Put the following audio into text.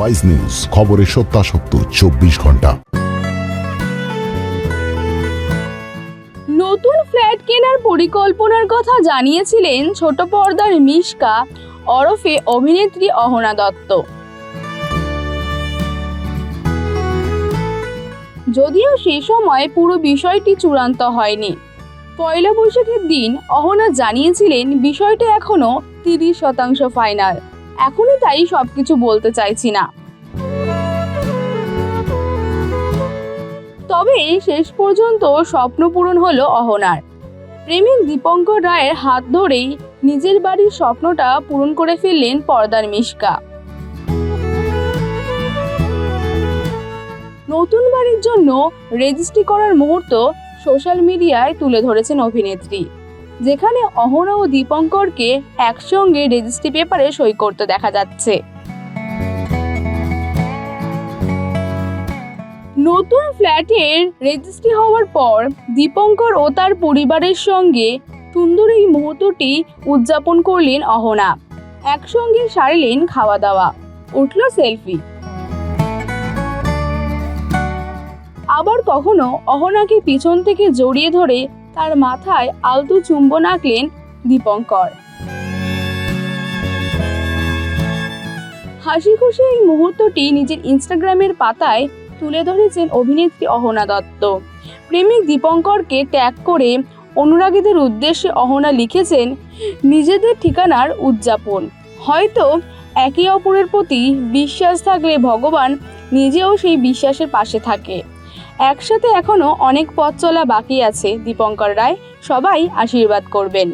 Wise news খবরের সত্যাসত্য, চব্বিশ ঘণ্টা। নতুন ফ্ল্যাট কেনার পরিকল্পনার কথা জানিয়েছিলেন ছোট পর্দার মিশকা ওরফে অভিনেত্রী অহনা দত্ত। যদিও সে সময় পুরো বিষয়টি চূড়ান্ত হয়নি। পয়লা বৈশাখের দিন অহনা জানিয়েছিলেন, বিষয়টা এখনও তিরিশ শতাংশ ফাইনাল। এখনই তাই সবকিছু বলতে চাইছি না। তবে শেষ পর্যন্ত স্বপ্ন পূরণ হলো অহনার। প্রেমিক দীপঙ্কর রায়ের হাত ধরেই নিজের বাড়ির স্বপ্নটা পূরণ করে ফেললেন পর্দার মিশকা। নতুন বাড়ির জন্য রেজিস্ট্রি করার মুহূর্ত সোশ্যাল মিডিয়ায় তুলে ধরেছেন অভিনেত্রী। যেখানে অহনা ও দীপঙ্করকে একসঙ্গে রেজিস্ট্রি পেপারে সই করতে দেখা যাচ্ছে। নতুন ফ্ল্যাটের রেজিস্ট্রি হওয়ার পর দীপঙ্কর ও তার পরিবারের সঙ্গে সুন্দর এই মুহূর্তটি উদযাপন করলেন অহনা। একসঙ্গে সারলেন খাওয়া দাওয়া উঠল সেলফি। আবার কখনো অহনাকে পিছন থেকে জড়িয়ে ধরে তার মাথায় আলতু চুম্বন আঁকলেন দীপঙ্কর। হাসি খুশি এই মুহূর্তটি নিজের ইনস্টাগ্রামের পাতায় তুলে ধরেছেন অভিনেত্রী অহনা দত্ত। প্রেমিক দীপঙ্করকে ট্যাগ করে অনুরাগীদের উদ্দেশ্যে অহনা লিখেছেন, নিজেদের ঠিকানার উদযাপন। হয়তো একে অপরের প্রতি বিশ্বাস থাকলে ভগবান নিজেও সেই বিশ্বাসের পাশে থাকে। একসাথে এখনও অনেক পথ চলা বাকি আছে দীপঙ্কর রায়। সবাই আশীর্বাদ করবেন।